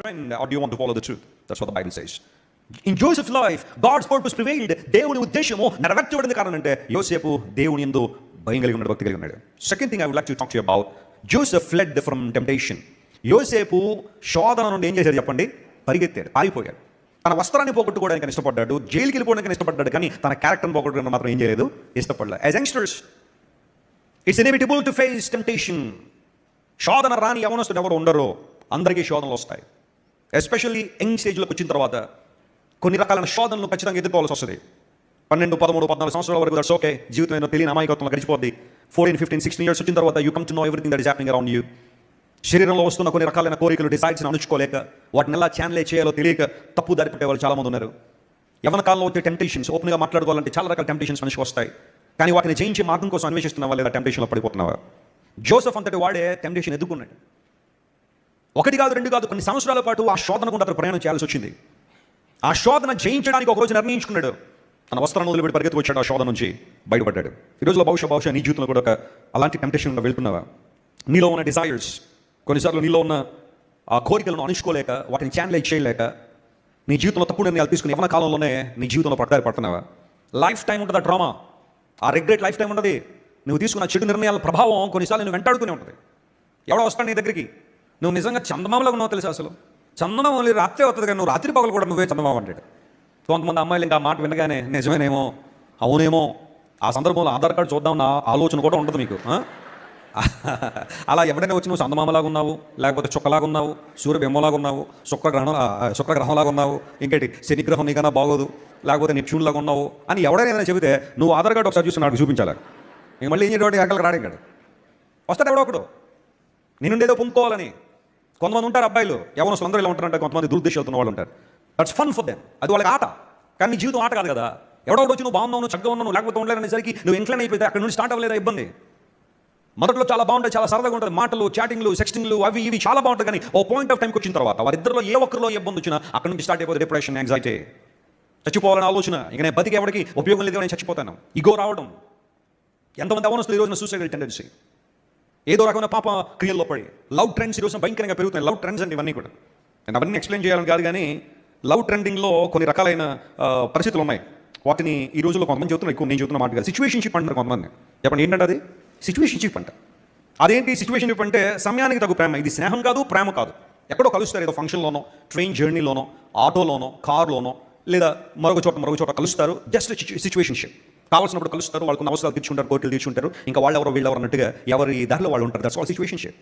friend or do you want to follow the truth? That's what the Bible says. In Joseph's life, God's purpose prevailed. దేవుని ఉద్దేశము నెరవేర్చబడింది కారణం అంటే యోసేపు దేవుని ఎందు భయం కలిగి ఉన్నాడు భక్తి కలిగి ఉన్నాడు. Second thing I would like to talk to about Joseph fled from temptation యోసేపు శోధన నుండి ఏం చేశాడు చెప్పండి? పరిగెత్తాడు పారిపోయాడు తన వస్త్రాన్ని పోగొట్టుకోవడానికి ఇష్టపడ్డాడు జైలుకి వెళ్ళిపోవడానికి ఇష్టపడ్డాడు కానీ తన క్యారెక్టర్ని పోగొట్టుకోవడానికి మాత్రం ఏం చేయలేదు ఇష్టపడలేదు as youngsters it's inevitable to face temptation శోధన రాని యవనస్తుడు ఎవరు ఉండరు అందరికీ శోధనలు వస్తాయి. ఎస్పెషల్లీ యంగ్ స్టేజ్లోకి వచ్చిన తర్వాత కొన్ని రకాలైన శోధనలు ఖచ్చితంగా ఎదుర్కోవాల్సి వస్తుంది. పన్నెండు పదమూడు పద్నాలుగు సంవత్సరాల వరకు దట్స్ ఓకే జీవితం ఏదో తెలియని అమాయకత్వంలో గడిచిపోద్ది. ఫోర్టీన్ ఫిఫ్టీన్ సిక్స్టీన్ ఇయర్స్ వచ్చిన తర్వాత you come to know everything that is happening around you శరీరంలో వస్తున్న కొన్ని రకాలైన కోరికలు డిసైడ్స్ని అణుచుకోలేక వాటిని ఎలా ఛానలే చేయాలో తెలియక తప్పు దారి పట్టే వాళ్ళు చాలామంది ఉన్నారు. యవన కాలంలో వచ్చే టెంప్టేషన్స్ ఓపెన్గా మాట్లాడుకోవాలంటే చాలా రకాల టెంప్టేషన్స్ మనిషికి వస్తాయి. కానీ వాటిని జయించే మార్గం కోసం అన్వేషిస్తున్నావా లేదా టెంప్టేషన్లో పడిపోతున్నావా జోసఫ్ అంతటి వాడే టెంప్టేషన్ ఎదుర్కొన్నాడు. ఒకటి కాదు రెండు కాదు కొన్ని సంవత్సరాల పాటు ఆ శోధన గుండా అతను ప్రయాణం చేయాల్సి వచ్చింది. ఆ శోధన జయించడానికి ఒకరోజు నిర్ణయించుకున్నాడు. తన వస్త్రాన్ని వదిలిపెట్టి పరిగెత్తి వచ్చాడు ఆ శోధన నుంచి బయటపడ్డాడు. ఈ రోజులో బహుశా బహుశా నీ జీవితంలో కూడా ఒక అలాంటి టెంప్టేషన్లో వెళ్తున్నావా? నీలో ఉన్న డిజైర్స్ కొన్నిసార్లు నీలో ఉన్న ఆ కోరికలను అణుచుకోలేక వాటిని ఛానలైజ్ చేయలేక నీ జీవితంలో తప్పుడు నిర్ణయాలు తీసుకుని యవన కాలంలోనే నీ జీవితంలో పడదారి పడుతున్నావా? లైఫ్ టైం ఉంటుంది ఆ డ్రామా ఆ రిగ్రెట్ లైఫ్ టైం ఉంటుంది. నువ్వు తీసుకున్న చెడు నిర్ణయాల ప్రభావం కొన్నిసార్లు నువ్వు వెంటాడుతూనే ఉంటుంది. ఎవడో వస్తాడు నీ దగ్గరికి? నువ్వు నిజంగా చందమామలో ఉన్నావు తెలుసు అసలు? చందమామ ఓన్లీ రాత్రి అవుతుంది కానీ నువ్వు రాత్రి పగలు కూడా నువ్వే చందమామ అంటాడు. కొంతమంది అమ్మాయిలు ఇంకా మాట వినగానే నిజమేనేమో అవునేమో ఆ సందర్భంలో ఆధార్ కార్డు చూద్దాం ఆలోచన కూడా ఉండదు మీకు అలా ఎవడైనా వచ్చి నువ్వు చందమామలాగా ఉన్నావు లేకపోతే చుక్కలాగా ఉన్నావు సూర్యబింబంలాగా ఉన్నావు శుక్రగ్రహం శుక్రగ్రహంలాగా ఉన్నావు ఇంకేంటి శనిగ్రహం నీకన్నా బాగోదు లేకపోతే నిప్షున్లాగా ఉన్నావు అని ఎవడైనా ఏదైనా చెబితే నువ్వు ఆధార్ కార్డు ఒకసారి చూసి నాకు చూపించాలి. ఇంక మళ్ళీ ఏం చేయడం అక్కడికి రాడు వస్తాడు ఎవడో ఒకడు. నేనుండేదో పొందుకోవాలని కొంతమంది ఉంటారు అబ్బాయిలు. ఎవరో అందరూ ఇలా ఉంటారంటే కొంతమంది దురుద్దేశాలుతున్న వాళ్ళు ఉంటారు. దట్స్ ఫన్ ఫర్ దెమ్ అది వాళ్ళకి ఆట. కానీ నీ జీవితం ఆట కాదు కదా. ఎవడో వచ్చి నువ్వు బాగున్నావు నువ్వు చక్కగా ఉన్నావు నువ్వు లేకపోతే ఉండలేదనేసరికి నువ్వు ఇంట్లోనే అయిపోతే అక్కడ నుండి స్టార్ట్ అవ్వలేదా ఇబ్బంది? మొదట్లో చాలా బాగుంటాయి చాలా సరదాగా ఉంటుంది. మాటలు చాటింగ్లు సెక్స్టింగ్లు అవి ఇవి చాలా బాగుంటాయి. కానీ ఓ పాయింట్ ఆఫ్ టైంకి వచ్చిన తర్వాత వారిద్దరిలో ఏ ఒక్కరిలో ఇబ్బంది వచ్చినా అక్కడ నుంచి స్టార్ట్ అయిపోతుంది డిప్రెషన్ యాంగ్జైటీ చచ్చిపోవాలని ఆలోచన. ఇక నేను బతికి ఎవరికి ఉపయోగం లేదు నేను చచ్చిపోతాను. ఇగో రావడం. ఎంతమంది అవనస్తులు ఈ రోజున సూసైడల్ టెండెన్సీ ఏదో రకమైన పాప క్రియల్లో పడి లవ్ ట్రెండ్స్ ఈ భయంకరంగా పెరుగుతున్నాయి. లవ్ ట్రెండ్స్ అండి ఇవన్నీ కూడా. నేను అవన్నీ ఎక్స్ప్లెయిన్ చేయాలని కాదు కానీ లవ్ ట్రెండింగ్లో కొన్ని రకాలైన పరిస్థితులు ఉన్నాయి. వాటిని ఈ రోజుల్లో కొంతమంది చెబుతున్నారు ఎక్కువ నేను చెబుతున్న మాట కాదు. సిచ్యువేషన్షిప్ అంటారు కొంతమంది. చెప్పండి ఏంటంటే అది? సిచ్యువేషన్షిప్ అంట. అదేంటి సిచ్యువేషన్షిప్ అంటే సమయానికి తగు ప్రేమ. ఇది స్నేహం కాదు ప్రేమ కాదు. ఎక్కడో కలుస్తారు ఏదో ఫంక్షన్లోనో ట్రైన్ జర్నీలోనో ఆటోలోనో కార్లోనో లేదా మరొక చోట మరొక చోట కలుస్తారు. జస్ట్ సిచ్యువేషన్షిప్ కావాల్సినప్పుడు కలుస్తారు వాళ్ళకున్న అవసరాలు తీర్చుకుంటారు కోరికలు తీర్చుంటారు ఇంకా వాళ్ళు ఎవరో వీళ్ళు ఎవరు అన్నట్టుగా ఎవరి దారిలో వాళ్ళు ఉంటారు. That's all situationship